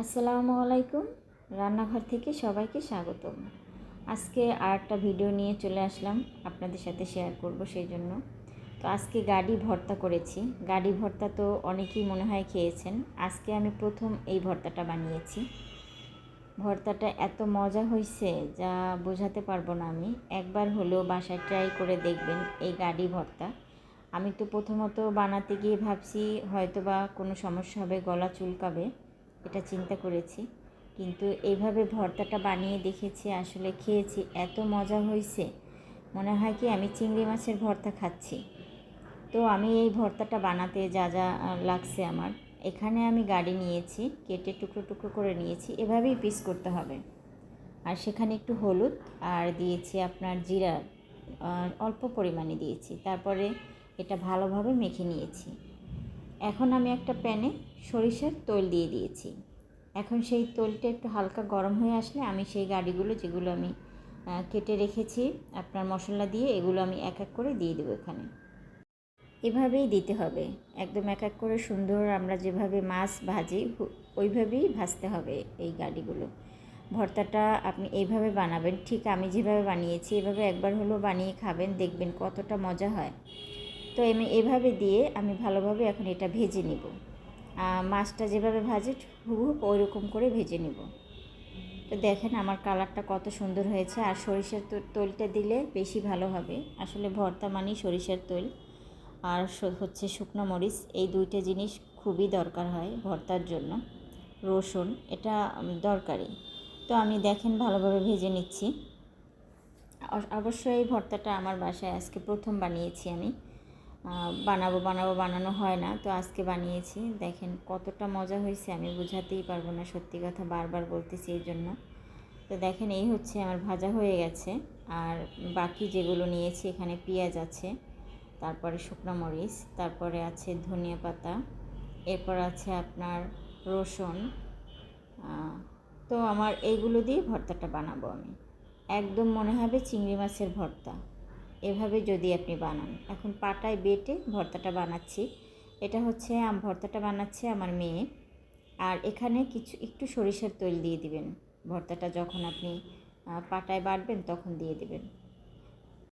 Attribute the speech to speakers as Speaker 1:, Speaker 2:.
Speaker 1: আসসালামু আলাইকুম। রান্নাঘর থেকে সবাইকে স্বাগতম। আজকে আর একটা ভিডিও নিয়ে চলে আসলাম আপনাদের সাথে শেয়ার করব সেই জন্য। তো আজকে গাড়ি ভর্তা করেছি। গাড়ি ভর্তা তো অনেকেই মনে হয় খেয়েছেন। আজকে আমি প্রথম এই ভর্তাটা বানিয়েছি। ভর্তাটা এত মজা হয়েছে যা বোঝাতে পারব না আমি। একবার হলেও বাসায় ট্রাই করে দেখবেন এই গাড়ি ভর্তা। আমি তো প্রথমত বানাতে গিয়ে ভাবছি হয়তো বা কোনো সমস্যা হবে, গলা চুলকাবে। এটা চিন্তা করেছি। কিন্তু এইভাবে ভর্তাটা বানিয়ে দেখেছি, আসলে খেয়েছি, এত মজা হয়েছে মনে হয় কি আমি চিংড়ি মাছের ভর্তা খাচ্ছি। তো আমি এই ভর্তাটা বানাতে যা যা লাগছে আমার, এখানে আমি গাড়ি নিয়েছি, কেটে টুকরো টুকরো করে নিয়েছি, এভাবেই পিস করতে হবে। আর সেখানে একটু হলুদ, আর দিয়েছি আপনার জিরা অল্প পরিমাণে দিয়েছি। তারপরে এটা ভালোভাবে মেখে নিয়েছি। এখন আমি একটা প্যানে সরিষার তৈল দিয়ে দিয়েছি। এখন সেই তৈলটা একটু হালকা গরম হয়ে আসলে আমি সেই গাড়িগুলো যেগুলো আমি কেটে রেখেছি আপনার মশলা দিয়ে, এগুলো আমি এক এক করে দিয়ে দেবো এখানে। এভাবেই দিতে হবে। একদম এক এক করে সুন্দর আমরা যেভাবে মাছ ভাজি ওইভাবেই ভাজতে হবে এই গাড়িগুলো। ভর্তাটা আপনি এইভাবে বানাবেন। ঠিক আমি যেভাবে বানিয়েছি, এভাবে একবার হলেও বানিয়ে খাবেন, দেখবেন কতটা মজা হয়। তো আমি এভাবে দিয়ে আমি ভালোভাবে এখন এটা ভেজে নিব। মাছটা যেভাবে ভাজে হুবহুব ওই রকম করে ভেজে নিব। তো দেখেন আমার কালারটা কত সুন্দর হয়েছে আর সরিষার তৈলটা দিলে বেশি ভালো হবে। আসলে ভর্তা মানেই সরিষার তৈল। আর হচ্ছে শুকনো মরিচ, এই দুইটা জিনিস খুবই দরকার হয় ভর্তার জন্য। রসুন, এটা দরকারি তো আমি দেখেন ভালোভাবে ভেজে নিচ্ছি। অবশ্যই এই ভর্তাটা আমার বাসায় আজকে প্রথম বানিয়েছি আমি। বানাবো বানাবো, বানানো হয় না। তো আজকে বানিয়েছি। দেখেন কতটা মজা হয়েছে, আমি বোঝাতেই পারব না সত্যি কথা বারবার বলতেছি এই জন্য। তো দেখেন এই হচ্ছে আমার ভাজা হয়ে গেছে। আর বাকি যেগুলো নিয়েছি, এখানে পেঁয়াজ আছে, তারপরে শুকনো মরিচ, তারপরে আছে ধনিয়া পাতা, এরপর আছে আপনার রসুন। তো আমার এইগুলো দিয়ে ভর্তাটা বানাবো আমি। একদম মনে হবে চিংড়ি মাছের ভর্তা। এভাবে যদি আপনি বানান। এখন পাটায় বেটে ভর্তাটা বানাচ্ছি। এটা হচ্ছে আম ভর্তাটা বানাচ্ছে আমার মেয়ে। আর এখানে কিছু একটু সরিষার তৈল দিয়ে দিবেন। ভর্তাটা যখন আপনি পাটায় বাটবেন তখন দিয়ে দিবেন।